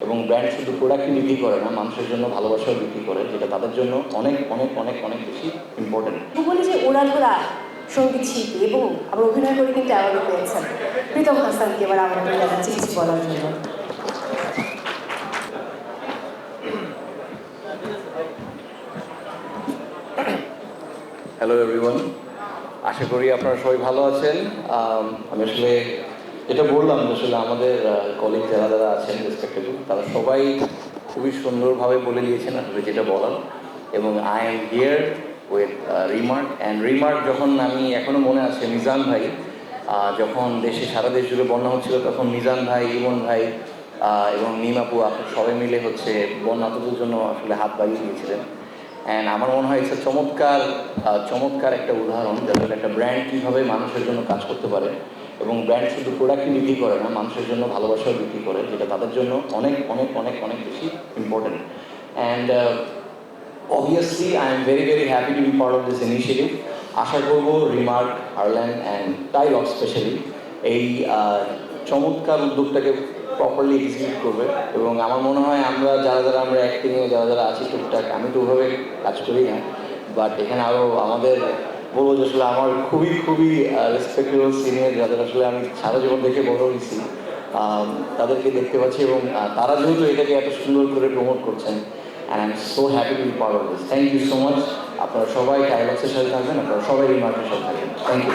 এবং ব্র্যান্ড শুধু প্রোডাক্টই বিক্রি করে না মানুষের জন্য ভালোবাসাও বিক্রি করে যেটা তাদের জন্য অনেক অনেক অনেক অনেক বেশি ইম্পর্টেন্ট বলি যে ওড়াধরা সংগীত শিল্পী এবং আবার অভিনয় করে কিন্তু অ্যাওয়ার্ডও পেয়েছেন। প্রীতম হাসানকে এবার আমরা জানাচ্ছি কিছু বলার জন্য। হ্যালো এভরিওয়ান আশা করি আপনারা সবাই ভালো আছেন। আমি আসলে যেটা বললাম আসলে আমাদের কলিগ যারা যারা আছেন রেসপেক্টেবল তারা সবাই খুবই সুন্দরভাবে বলে দিয়েছেন আসলে যেটা বলার। এবং I am here with remark and remark যখন আমি এখনও মনে আছে মিজান ভাই যখন দেশে সারা দেশ জুড়ে বন্যা হচ্ছিল, তখন মিজান ভাই, ইমন ভাই এবং নিমাপু আপু সবাই মিলে হচ্ছে বন্যাতদের জন্য আসলে হাত বাড়িয়ে দিয়েছিলেন। অ্যান্ড আমার মনে হয় এটা চমৎকার চমৎকার একটা উদাহরণ যাদের একটা ব্র্যান্ড কীভাবে মানুষের জন্য কাজ করতে পারে। এবং ব্র্যান্ড শুধু প্রোডাক্টই বিক্রি করে না, মানুষের জন্য ভালোবাসাও বিক্রি করে, যেটা তাদের জন্য অনেক অনেক অনেক অনেক বেশি important and obviously I am very very happy to be part of this initiative আশা করব রিমার্ক আয়ারল্যান্ড অ্যান্ড টাইলক স্পেশালি এই চমৎকার উদ্যোগটাকে প্রপারলি এক্সিকিউট করবে এবং আমার মনে হয় আমরা যারা যারা আমরা অ্যাক্টিংয়ে যারা যারা আছি, টুকটাক, আমি তো ওভাবে কাজ করি না বাট এখানে আরও আমাদের বলব যে আসলে আমার খুবই খুবই রেসপেক্টেবল সিনিয়র যাদের আসলে আমি সারা জীবন দেখে বড় হয়েছি। তাদেরকে দেখতে পাচ্ছি এবং তারা যেহেতু এটাকে এত সুন্দর করে প্রমোট করছেন and I am so happy to this thank you so much আপনারা সবাই ডায়লগসের সাথে থাকবেন, আপনারা সবাই রিমার্কের সাথে থাকবেন। Thank you